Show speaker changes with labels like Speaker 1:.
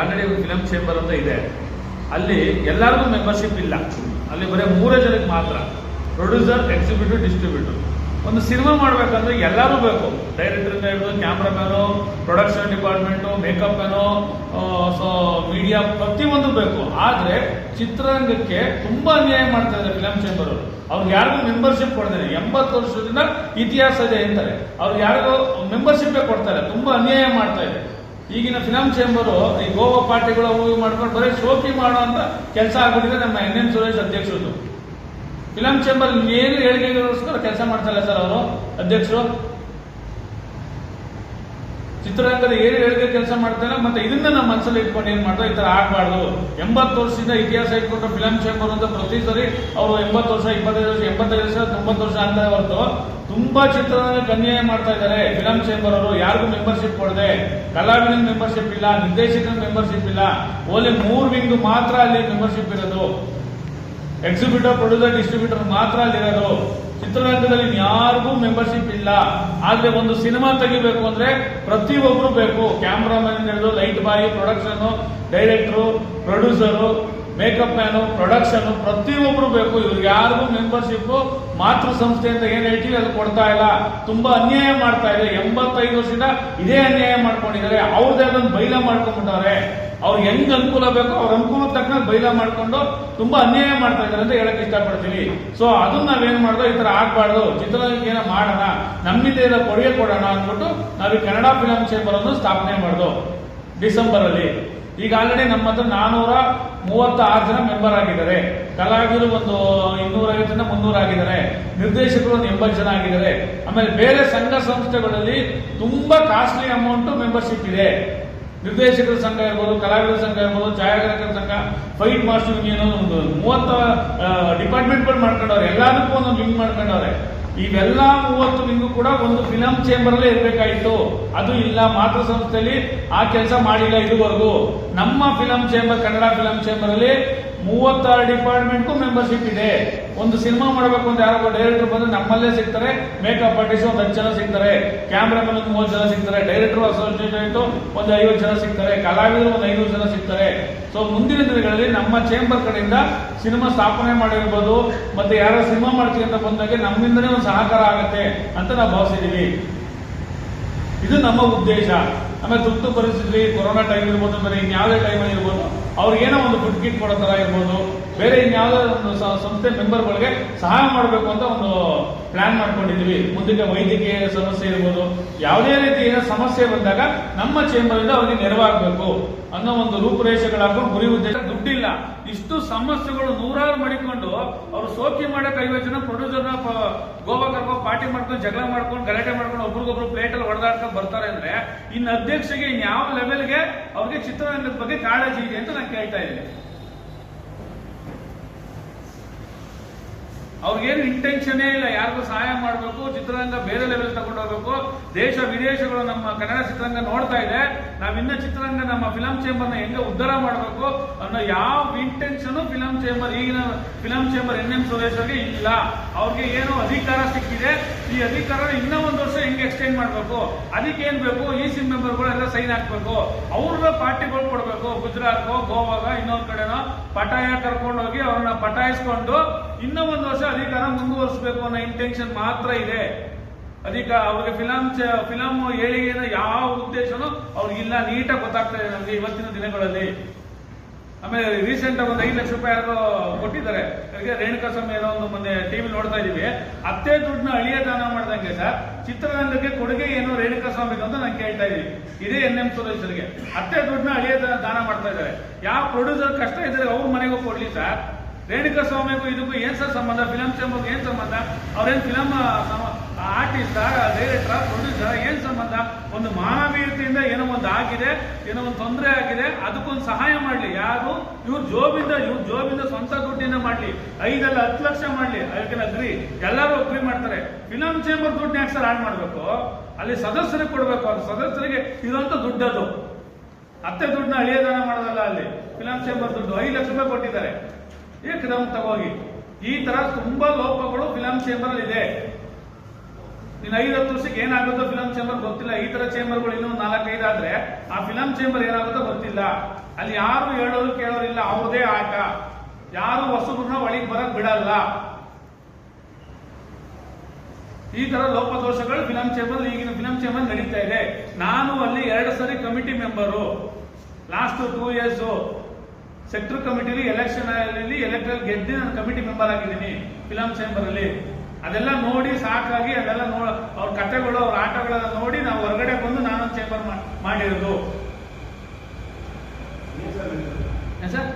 Speaker 1: Already film chamber ಅಂತ ಇದೆ. ಅಲ್ಲಿ ಎಲ್ಲರಿಗೂ ಮೆಂಬರ್ಶಿಪ್ ಇಲ್ಲ. ಅಲ್ಲಿ ಬರೀ ಮೂರೇ ಜನಕ್ಕೆ ಮಾತ್ರ. ಪ್ರೊಡ್ಯೂಸರ್ ಎಕ್ಸಿಕ್ಯೂಟಿವ್ ಡಿಸ್ಟ್ರಿಬ್ಯೂಟರ್ ಒಂದು ಸಿನಿಮಾ ಮಾಡಬೇಕಂದ್ರೆ ಎಲ್ಲರೂ ಬೇಕು. ಡೈರೆಕ್ಟರ್ ಹಿಡಿದು cameraman production department makeup man so media ಪ್ರತಿಯೊಂದು ಬೇಕು. ಆದರೆ ಚಿತ್ರರಂಗಕ್ಕೆ ತುಂಬ ಅನ್ಯಾಯ ಮಾಡ್ತಾ ಇದ್ದಾರೆ ಫಿಲಂ ಚೇಂಬರ್ ಅವರು. ಅವ್ರಿಗೆ ಯಾರಿಗೂ ಮೆಂಬರ್ಶಿಪ್ ಕೊಡ್ತಾರೆ. ಎಂಬತ್ತು ವರ್ಷದಿಂದ ಇತಿಹಾಸ ಇದೆ ಅಂತಾರೆ. ಅವ್ರಿಗೆ ಯಾರಿಗೂ ಮೆಂಬರ್ಶಿಪ್ಪೇ ಕೊಡ್ತಾರೆ. ತುಂಬ ಅನ್ಯಾಯ ಮಾಡ್ತಾ ಇದೆ. ಈಗಿನ ಫಿಲಂ ಚೇಂಬರು ಈ ಗೋವಾ ಪಾರ್ಟಿಗಳ ಮೂವಿ ಮಾಡ್ಕೊಂಡು ಬರೀ ಶೋಕಿ ಮಾಡೋ ಅಂತ ಕೆಲಸ ಆಗ್ಬಿಟ್ಟಿದೆ ನಮ್ಮ ಎನ್ ಎನ್ ಸುರೇಶ್ ಅಧ್ಯಕ್ಷರು ಫಿಲಂ ಚೇಂಬರ್ ಏನು ಹೇಳಿಕೆಗೋಸ್ಕರ ಕೆಲಸ ಮಾಡ್ತಾರೆ ಸರ್ ಅವರು, ಅಧ್ಯಕ್ಷರು. ಚಿತ್ರರಂಗದ ಏನು ಹೇಳಿದ ಕೆಲಸ ಮಾಡ್ತಾರೆ ಮತ್ತೆ ಇದನ್ನ ನಮ್ಮ ಮನಸ್ಸಲ್ಲಿ ಇಟ್ಕೊಂಡು ಏನ್ ಮಾಡ್ತಾರೆ ಈ ತರ ಆಗ್ಬಾರ್ದು. ಎಂಬತ್ತು ವರ್ಷದಿಂದ ಇತಿಹಾಸ ಇಟ್ಕೊಂಡು ಫಿಲಂ ಚೇಂಬರ್ ಅಂತ ಪ್ರತಿ ಸರಿ ಅವರು ಎಂಬತ್ತು ವರ್ಷ, ಇಪ್ಪತ್ತೈದು ವರ್ಷ ಎಂಬತ್ತೈದು ವರ್ಷ, ತೊಂಬತ್ತು ವರ್ಷ ಅಂತ ಹೊರತು ತುಂಬಾ ಚಿತ್ರರಂಗಕ್ಕೆ ಅನ್ಯಾಯ ಮಾಡ್ತಾ ಇದ್ದಾರೆ. ಫಿಲಂ ಚೇಂಬರ್ ಅವರು ಯಾರಿಗೂ ಮೆಂಬರ್ಶಿಪ್ ಕೊಡದೆ. ಕಲಾವಿದ ಮೆಂಬರ್ಶಿಪ್ ಇಲ್ಲ ನಿರ್ದೇಶಕರ ಮೆಂಬರ್ಶಿಪ್ ಇಲ್ಲ. ಓನ್ಲಿ ಮೂರ್ ವಿಂಗ್ ಮಾತ್ರ ಅಲ್ಲಿ ಮೆಂಬರ್ಶಿಪ್ ಇರೋದು. ಎಕ್ಸಿಬಿಟರ್ ಪ್ರೊಡ್ಯೂಸರ್ ಡಿಸ್ಟ್ರಿಬ್ಯೂಟರ್ ಮಾತ್ರ ಅಲ್ಲಿರೋದು. ಚಿತ್ರರಂಗದಲ್ಲಿ ಯಾರಿಗೂ ಮೆಂಬರ್ಶಿಪ್ ಇಲ್ಲ. ಆದ್ರೆ ಒಂದು ಸಿನಿಮಾ ತೆಗಿಬೇಕು ಅಂದ್ರೆ ಪ್ರತಿಯೊಬ್ರು ಬೇಕು. ಕ್ಯಾಮ್ರಾಮನ್ ಹಿಡಿದು light boy production director producer makeup man, production, ಪ್ರತಿಯೊಬ್ರು ಬೇಕು. ಇವ್ರಿಗೆ ಯಾರಿಗೂ ಮೆಂಬರ್ಶಿಪ್ ಮಾತೃ ಸಂಸ್ಥೆ ಅಂತ ಏನು ಹೇಳ್ತೀವಿ, ಅದು ಕೊಡ್ತಾ ಇಲ್ಲ. ತುಂಬಾ ಅನ್ಯಾಯ ಮಾಡ್ತಾ ಇದೆ. ಎಂಬತ್ತೈದು ವರ್ಷದಿಂದ ಇದೇ ಅನ್ಯಾಯ ಮಾಡ್ಕೊಂಡಿದ್ದಾರೆ. ಅವ್ರದ್ದೇ ಅದನ್ನು ಬೈಲ ಮಾಡ್ಕೊಂಡ್ಬಿಟ್ಟವ್ರೆ. ಅವ್ರು ಹೆಂಗ್ ಅನುಕೂಲ ಬೇಕೋ ಅವ್ರ ಅನುಕೂಲ ತಕ್ಕ ಬೈಲ ಮಾಡ್ಕೊಂಡು ತುಂಬಾ ಅನ್ಯಾಯ ಮಾಡ್ತಾ ಇದ್ದಾರೆ ಅಂತ ಹೇಳಕ್ ಇಷ್ಟಪಡ್ತೀವಿ ಸೊ ಅದನ್ನ ನಾವೇನ್ ಮಾಡ್ದೋ ಈ ತರ ಆಗ್ಬಾರ್ದು. ಚಿತ್ರರಂಗಕ್ಕೆ ಏನೋ ಮಾಡೋಣ. ನಮ್ಮಿಂದ ಏನೋ ಕೊಡುಗೆ ಕೊಡೋಣ ಅಂದ್ಬಿಟ್ಟು ನಾವು ಕನ್ನಡ ಫಿಲಂ ಚೇಂಬರ್ ಅನ್ನು ಸ್ಥಾಪನೆ ಮಾಡ್ದು. ಡಿಸೆಂಬರ್ ಅಲ್ಲಿ ಈಗ ಆಲ್ರೆಡಿ ನಮ್ಮ ಹತ್ರ ನಾನೂರ ಮೂವತ್ತಾರು ಜನ ಮೆಂಬರ್ ಆಗಿದ್ದಾರೆ. ಕಲಾವಿದರು ಒಂದು ಇನ್ನೂರೈವತ್ತರಿಂದ ಮುನ್ನೂರ ಆಗಿದ್ದಾರೆ. ನಿರ್ದೇಶಕರು ಒಂದು ಎಂಬತ್ತು ಜನ ಆಗಿದ್ದಾರೆ. ಆಮೇಲೆ ಬೇರೆ ಸಂಘ ಸಂಸ್ಥೆಗಳಲ್ಲಿ ತುಂಬಾ ಕಾಸ್ಟ್ಲಿ ಅಮೌಂಟ್ ಮೆಂಬರ್ಶಿಪ್ ಇದೆ. ನಿರ್ದೇಶಕರ ಸಂಘ ಇರ್ಬೋದು, ಕಲಾವಿದರ ಸಂಘ ಇರ್ಬೋದು, ಛಾಯಾಗ್ರಾಹಕರ ಸಂಘ ಫೈಟ್ ಮಾಸ್ಟರ್ ಯೂನಿಯನ್ ಒಂದು ಮೂವತ್ತ ಡಿಪಾರ್ಟ್ಮೆಂಟ್ಗಳು ಮಾಡ್ಕೊಂಡವ್ರೆ. ಎಲ್ಲದಕ್ಕೂ ಒಂದೊಂದು ಲಿಂಕ್ ಮಾಡ್ಕೊಂಡವ್ರೆ. ಇವೆಲ್ಲ ಮೂವತ್ತು ನಿಮಗೂ ಕೂಡ ಒಂದು ಫಿಲಂ ಚೇಂಬರ್ ಅಲ್ಲೇ ಇರಬೇಕಾಯಿತು. ಅದು ಇಲ್ಲ, ಮಾತೃ ಸಂಸ್ಥೆಯಲ್ಲಿ ಆ ಕೆಲಸ ಮಾಡಿಲ್ಲ ಇದುವರೆಗೂ. ನಮ್ಮ film chamber, Kannada film chamber ಅಲ್ಲಿ ಮೂವತ್ತಾರು ಡಿಪಾರ್ಟ್ಮೆಂಟ್ಗೂ ಮೆಂಬರ್ಶಿಪ್ ಇದೆ. ಒಂದು ಸಿನಿಮಾ ಮಾಡಬೇಕು ಅಂತ ಯಾರೋ ಡೈರೆಕ್ಟರ್ ಬಂದ್ರೆ ನಮ್ಮಲ್ಲೇ ಸಿಗ್ತಾರೆ, ಮೇಕಪ್ ಆರ್ಟಿಸ್ಟ್ ಒಂದು ಹತ್ತು ಜನ ಸಿಗ್ತಾರೆ, ಕ್ಯಾಮ್ರಾಮನ್ ಒಂದು ಮೂವತ್ತು ಜನ ಸಿಗ್ತಾರೆ, ಡೈರೆಕ್ಟರ್ ಅಸೋಸಿಯೇಟ್ ಒಂದು ಐವತ್ತು ಜನ ಸಿಗ್ತಾರೆ, ಕಲಾವಿದರು ಒಂದು ಐನೂರು ಜನ ಸಿಗ್ತಾರೆ. ಸೊ ಮುಂದಿನ ದಿನಗಳಲ್ಲಿ ನಮ್ಮ ಚೇಂಬರ್ ಕಡೆಯಿಂದ ಸಿನಿಮಾ ಸ್ಥಾಪನೆ ಮಾಡಿರ್ಬೋದು, ಮತ್ತೆ ಯಾರೋ ಸಿನಿಮಾ ಮಾಡ್ತೀವಿ ಅಂತ ಬಂದಾಗ ನಮ್ಮಿಂದನೇ ಒಂದು ಸಹಕಾರ ಆಗುತ್ತೆ ಅಂತ ನಾವು ಭಾವಿಸಿದ್ದೀವಿ. ಇದು ನಮ್ಮ ಉದ್ದೇಶ. ಆಮೇಲೆ ತುರ್ತು ಪರಿಸ್ಥಿತಿ ಕೊರೋನಾ ಟೈಮ್ ಇರ್ಬೋದು ಬೇರೆ ಇನ್ಯಾವುದೇ ಟೈಮಲ್ಲಿ ಇರ್ಬೋದು ಅವ್ರಿಗೇನೋ ಒಂದು ಫುಡ್ ಕಿಟ್ ಕೊಡೋ ಥರ ಇರ್ಬೋದು. ಬೇರೆ ಇನ್ಯಾವುದೇ ಒಂದು ಸಂಸ್ಥೆ ಮೆಂಬರ್ಗಳಿಗೆ ಸಹಾಯ ಮಾಡಬೇಕು ಅಂತ ಒಂದು ಪ್ಲಾನ್ ಮಾಡ್ಕೊಂಡಿದ್ದೀವಿ. ಮುಂದಕ್ಕೆ ವೈದ್ಯಕೀಯ ಸಮಸ್ಯೆ ಇರ್ಬೋದು, ಯಾವುದೇ ರೀತಿಯ ಸಮಸ್ಯೆ ಬಂದಾಗ ನಮ್ಮ ಚೇಂಬರ್ ಇಂದ ಅವ್ರಿಗೆ ನೆರವಾಗಬೇಕು ಅನ್ನೋ ಒಂದು ರೂಪುರೇಷೆಗಳಾಗ ಗುರಿ ಉದ್ದೇಶ ದುಡ್ಡಿಲ್ಲ. ಇಷ್ಟು ಸಮಸ್ಯೆಗಳು ನೂರಾರು ಮಾಡಿಕೊಂಡು ಅವರು ಸೋಕಿ ಮಾಡಕ್ ಐವತ್ತು ಜನ ಪ್ರೊಡ್ಯೂಸರ್ನ ಗೋವಾ ಕರ್ಕೊಂಡು ಪಾರ್ಟಿ ಮಾಡ್ಕೊಂಡು ಜಗಳ ಮಾಡ್ಕೊಂಡು ಗಲಾಟೆ ಮಾಡ್ಕೊಂಡು ಒಬ್ರಿಗೊಬ್ರು ಪ್ಲೇಟ್ ಅಲ್ಲಿ ಹೊಡೆದಾಡ್ಕೊಂಡು ಬರ್ತಾರೆ ಅಂದ್ರೆ ಇನ್ನು ಅಧ್ಯಕ್ಷಗೆ ಇನ್ಯಾವ ಲೆವೆಲ್ಗೆ ಅವ್ರಿಗೆ ಚಿತ್ರರಂಗದ ಬಗ್ಗೆ ಕಾಳಜಿ ಇದೆ ಅಂತ ನಾನು ಕೇಳ್ತಾ ಇದ್ದೀನಿ. ಅವ್ರಿಗೇನು ಇಂಟೆನ್ಷನೇ ಇಲ್ಲ, ಯಾರಿಗೂ ಸಹಾಯ ಮಾಡಬೇಕು, ಚಿತ್ರರಂಗ ಬೇರೆ ಲೆವೆಲ್ ತಗೊಂಡೋಗ್ಬೇಕು ದೇಶ ವಿದೇಶಗಳು ನಮ್ಮ ಕನ್ನಡ ಚಿತ್ರರಂಗ ನೋಡ್ತಾ ಇದೆ. ನಾವಿನ್ನ ಚಿತ್ರರಂಗ ನಮ್ಮ ಫಿಲಂ ಚೇಂಬರ್ನ ಹೆಂಗೆ ಉದ್ಧಾರ ಮಾಡಬೇಕು ಅನ್ನೋ ಯಾವ ಇಂಟೆನ್ಷನ್ ಫಿಲಂ ಚೇಂಬರ್ ಈಗಿನ film chamber N M Suresh ಇಲ್ಲ. ಅವ್ರಿಗೆ ಏನು ಅಧಿಕಾರ ಸಿಕ್ಕಿದೆ. ಈ ಅಧಿಕಾರ ಇನ್ನೂ ಒಂದು ವರ್ಷ ಹೆಂಗೆ ಎಕ್ಸ್ಟೆಂಡ್ ಮಾಡಬೇಕು. ಅದಕ್ಕೆ ಏನ್ ಬೇಕು? ಈ ಸಿ ಮೆಂಬರ್ಗಳು ಎಲ್ಲ ಸೈನ್ ಹಾಕ್ಬೇಕು. ಅವ್ರನ್ನ ಪಾರ್ಟಿಗಳು ಕೊಡಬೇಕು. ಗುಜರಾತ್ ಗೋವಾಗ, ಇನ್ನೊಂದ್ ಕಡೆನೋ ಪಟಾಯ ಕರ್ಕೊಂಡು ಹೋಗಿ ಅವ್ರನ್ನ ಪಟಾಯಿಸ್ಕೊಂಡು ಇನ್ನೂ ಒಂದು ವರ್ಷ ಅಧಿಕಾರ ಮುಂದುವರಿಸಬೇಕು ಅನ್ನೋ ಇಂಟೆನ್ಷನ್ ಮಾತ್ರ ಇದೆ. ಅಧಿಕ, ಅವ್ರಿಗೆ ಫಿಲಂ ಫಿಲಂ ಏಳಿಗೆ ಯಾವ ಉದ್ದೇಶನೂ ಅವ್ರಿಗಿಲ್ಲ. ನೀಟಾಗಿ ಗೊತ್ತಾಗ್ತಾ ಇದೆ ನಮಗೆ ಇವತ್ತಿನ ದಿನಗಳಲ್ಲಿ. ಆಮೇಲೆ ರೀಸೆಂಟ್ ಒಂದು ಐದು ಲಕ್ಷ ರೂಪಾಯಿ ಯಾರೋ ಕೊಟ್ಟಿದ್ದಾರೆ. ರೇಣುಕಾ ಸ್ವಾಮಿ ಏನೋ ಒಂದು ಮೊನ್ನೆ ಟಿವಿ ನೋಡ್ತಾ ಇದೀವಿ. ಅತ್ತೆ ದುಡ್ಡನ್ನ ಅಳಿಯ ದಾನ ಮಾಡ್ದಂಗೆ ಸರ್. ಚಿತ್ರರಂಗಕ್ಕೆ ಕೊಡುಗೆ ಏನು ರೇಣುಕಾ ಸ್ವಾಮಿ ಅಂತ ನಾನು ಕೇಳ್ತಾ ಇದೀವಿ ಇದೇ ಎನ್ ಎಂ ಸದಸ್ಯರಿಗೆ ಅತ್ತೆ ದುಡ್ಡನ್ನ ಅಳಿಯ ದಾನ ಮಾಡ್ತಾ ಇದ್ದಾರೆ. ಯಾವ ಪ್ರೊಡ್ಯೂಸರ್ ಕಷ್ಟ ಇದ್ದಾರೆ ಅವ್ರ ಮನೆಗೂ ಕೊಡ್ಲಿ ಸರ್. ರೇಣುಕಾ ಸ್ವಾಮಿಗೂ ಇದಕ್ಕೂ ಏನ್ ಸರ್ ಸಂಬಂಧ? ಫಿಲಂ ಚೇಂಬರ್ಗೆ ಏನ್ ಸಂಬಂಧ? ಅವ್ರೇನ್ ಫಿಲಂ ಆರ್ಟಿಸ್ಟ್ ಡೈರೆಕ್ಟರ್ ಪ್ರೊಡ್ಯೂಸರ್ ಏನ್ ಸಂಬಂಧ? ಒಂದು ಮಾನವೀಯತೆಯಿಂದ ಏನೋ ಒಂದು ಆಗಿದೆ, ಏನೋ ಒಂದು ತೊಂದರೆ ಆಗಿದೆ, ಅದಕ್ಕೊಂದು ಸಹಾಯ ಮಾಡ್ಲಿ. ಯಾರು? ಇವ್ರ ಜೋಬಿಂದ ಇವ್ರ ಜೋಬಿಂದ ಸ್ವಂತ ದುಡ್ಡಿಂದ ಮಾಡ್ಲಿ. ಐದಲ್ಲ ಹತ್ತು ಲಕ್ಷ ಮಾಡ್ಲಿ. ಅದಕ್ಕೆ ಅಗ್ರಿ ಎಲ್ಲರೂ ಅಗ್ರಿ ಮಾಡ್ತಾರೆ. ಫಿಲಂ ಚೇಂಬರ್ ದುಡ್ಡು ಯಾಕೆ ಸರ್ ಆಡ್ ಮಾಡಬೇಕು? ಅಲ್ಲಿ ಸದಸ್ಯರಿಗೆ ಕೊಡಬೇಕು. ಅವ್ರ ಸದಸ್ಯರಿಗೆ ಇರೋಂಥ ದುಡ್ಡದು ಅತ್ತೆ ದುಡ್ಡನ್ನ ಅಳಿಯದಾನ ಮಾಡೋದಲ್ಲ ಅಲ್ಲಿ. ಫಿಲಂ ಚೇಂಬರ್ ದುಡ್ಡು ಐದು ಲಕ್ಷ ರೂಪಾಯಿ ಕೊಟ್ಟಿದ್ದಾರೆ. ಏಕದಮ್ ತಗೋಗಿ. ಈ ತರ ತುಂಬಾ ಲೋಪಗಳು ಫಿಲಂ ಚೇಂಬರ್ ಇದೆ. ಇನ್ನು ಐದು ಹತ್ತು ವರ್ಷಕ್ಕೆ ಏನಾಗುತ್ತೋ ಫಿಲಂ ಚೇಂಬರ್ ಗೊತ್ತಿಲ್ಲ. ಈ ತರ ಚೇಂಬರ್ಗಳು ಇನ್ನೊಂದು ನಾಲ್ಕೈದು ಆದ್ರೆ ಆ ಫಿಲಂ ಚೇಂಬರ್ ಏನಾಗುತ್ತೋ ಗೊತ್ತಿಲ್ಲ. ಅಲ್ಲಿ ಯಾರು ಹೇಳೋರು ಕೇಳೋರಿಲ್ಲ ಅವ್ರದೇ ಆಟ. ಯಾರು ಹೊಸಬ್ರನ್ನ ಒಳಗೆ ಬರಕ್ ಬಿಡಲ್ಲ. ಈ ತರ ಲೋಪದೋಷಗಳು ಫಿಲಂ ಚೇಂಬರ್ ಈಗಿನ ಫಿಲಂ ಚೇಂಬರ್ ನಡೀತಾ ಇದೆ. ನಾನು ಅಲ್ಲಿ ಎರಡು ಸರಿ committee member last two years sector ಕಮಿಟಿಲಿ election electoral ಗೆದ್ದು ನಾನು ಕಮಿಟಿ ಮೆಂಬರ್ ಆಗಿದ್ದೀನಿ ಫಿಲಂ ಚೇಂಬರ್ ಅಲ್ಲಿ. ಅದೆಲ್ಲ ನೋಡಿ ಸಾಕಾಗಿ ಅದೆಲ್ಲ ನೋ ಅವ್ರ ಕಥೆಗಳು ಅವ್ರ ಆಟಗಳೆಲ್ಲ ನೋಡಿ ನಾವು ಹೊರಗಡೆ ಬಂದು ನಾನು ಚೇಂಬರ್ ಮಾಡಿರೋದು? ಸರ್